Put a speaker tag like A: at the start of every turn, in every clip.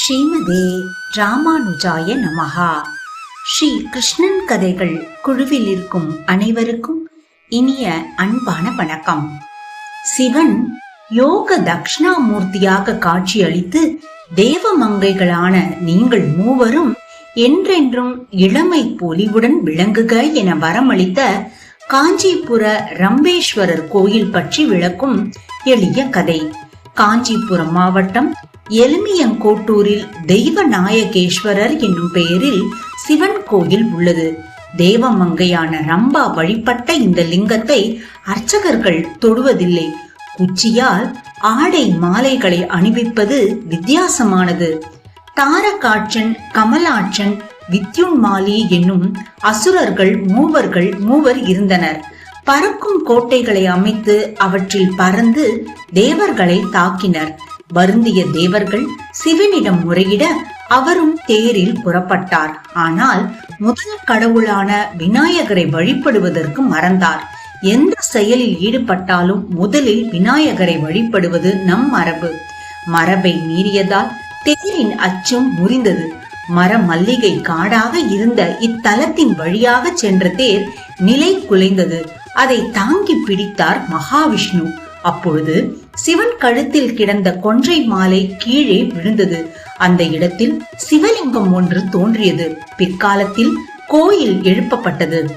A: ஸ்ரீமதே ராமானுஜாய நமகா ஸ்ரீ கிருஷ்ணன் கதைகள் குழுவில் இருக்கும் அனைவருக்கும் இனிய அன்பான வணக்கம். சிவன் யோக தக்ஷணாமூர்த்தியாக காட்சியளித்து தேவமங்கைகளான நீங்கள் மூவரும் என்றென்றும் இளமை பொலிவுடன் விளங்குக என வரமளித்த காஞ்சிபுர ரம்பேஸ்வரர் கோயில் பற்றி விளக்கும் எளிய கதை. காஞ்சிபுரம் மாவட்டம் எலுமியங்கோட்டூரில் தெய்வ நாயகேஸ்வரர் என்னும் பெயரில் சிவன் கோயில் உள்ளது. தேவமங்கையான ரம்பா வழிபட்ட இந்த லிங்கத்தை அர்ச்சகர்கள் தொடுவதில்லை. குச்சியால் ஆடை மாலைகளை அணிவிப்பது வித்தியாசமானது. தாரகாட்சன் கமலாட்சன் வித்யுன்மாலி என்னும் அசுரர்கள் மூவர்கள் மூவர் இருந்தனர். பறக்கும் கோட்டைகளை அமைத்து அவற்றில் பறந்து தேவர்களை தாக்கினர். வருந்திய தேவர்கள் சிவனிடம் முறையிட அவரும் தேரில் புறப்பட்டார். ஆனால் முதல் கடவுளான விநாயகரை வழிபடுவதற்கு மறந்தார். எந்த செயலில் ஈடுபட்டாலும் முதலில் விநாயகரை வழிபடுவது நம் மரபு. மரபை மீறியதால் தேரின் அச்சம் முறிந்தது. மர மல்லிகை காடாக இருந்த இத்தலத்தின் வழியாக சென்ற தேர் நிலை குலைந்தது. அதை தாங்கி பிடித்தார் மகாவிஷ்ணு. அப்பொழுது சிவன் கழுத்தில் கிடந்த கொன்றை மாலை கீழே விழுந்தது. அந்த இடத்தில் சிவலிங்கம் ஒன்று தோன்றியது. பிற்காலத்தில் கோயில் எழுப்பப்பட்டது.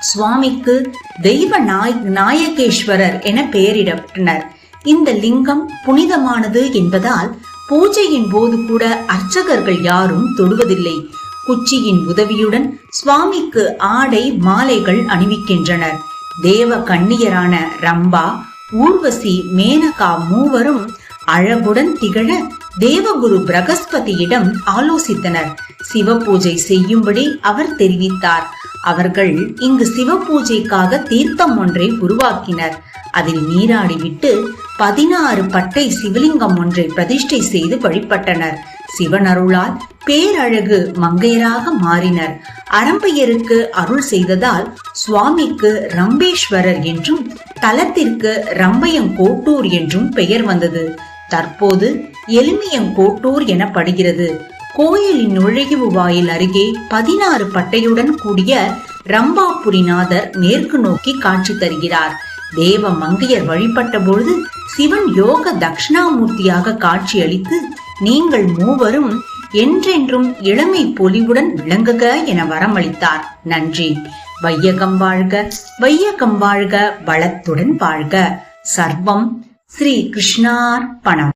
A: சுவாமிக்கு தெய்வ நாய் நாயகேஸ்வரர் என பெயரிடப்பட்டனர். இந்த லிங்கம் புனிதமானது என்பதால் பூஜையின் போது கூட அர்ச்சகர்கள் யாரும் தொடுவதில்லை. குச்சியின் உதவியுடன் சுவாமிக்கு ஆடை மாலைகள் அணிவிக்கின்றனர். தேவ கண்ணியரான ரம்பா ஊர்வசி மேனகா மூவரும் அழகுடன் திகழ தேவகுரு பிரகஸ்பதியிடம் ஆலோசித்தனர். சிவ பூஜை செய்யும்படி அவர் தெரிவித்தார். அவர்கள் இங்கு சிவ பூஜைக்காக தீர்த்தம் ஒன்றை உருவாக்கினர். அதில் நீராடி விட்டு பதினாறு பட்டை சிவலிங்கம் ஒன்றை பிரதிஷ்டை செய்து வழிபட்டனர். சிவன் அருளால் பேரழகு மங்கையராக மாறினர். அரம்பையருக்கு அருள் செய்ததால் சுவாமிக்கு ரம்பேஸ்வரர் என்றும் தலத்திற்கு ரம்மையங்கோட்டூர் என்றும் பெயர் வந்தது. தற்போது எலுமியங்கோட்டூர் எனப்படுகிறது. கோயிலின் நுழைவு வாயில் அருகே பதினாறு பட்டையுடன் கூடிய ரம்பாபுரிநாதர் மேற்கு நோக்கி காட்சி தருகிறார். தேவ மங்கையர் வழிபட்ட பொழுது சிவன் யோக தட்சிணாமூர்த்தியாக காட்சியளித்து நீங்கள் மூவரும் என்றென்றும் இளமை பொலிவுடன் விளங்குக என வரமளித்தார். நன்றி. வையகம் வாழ்க வையகம் வாழ்க வளத்துடன் வாழ்க. சர்வம் ஸ்ரீ கிருஷ்ணார் பணம்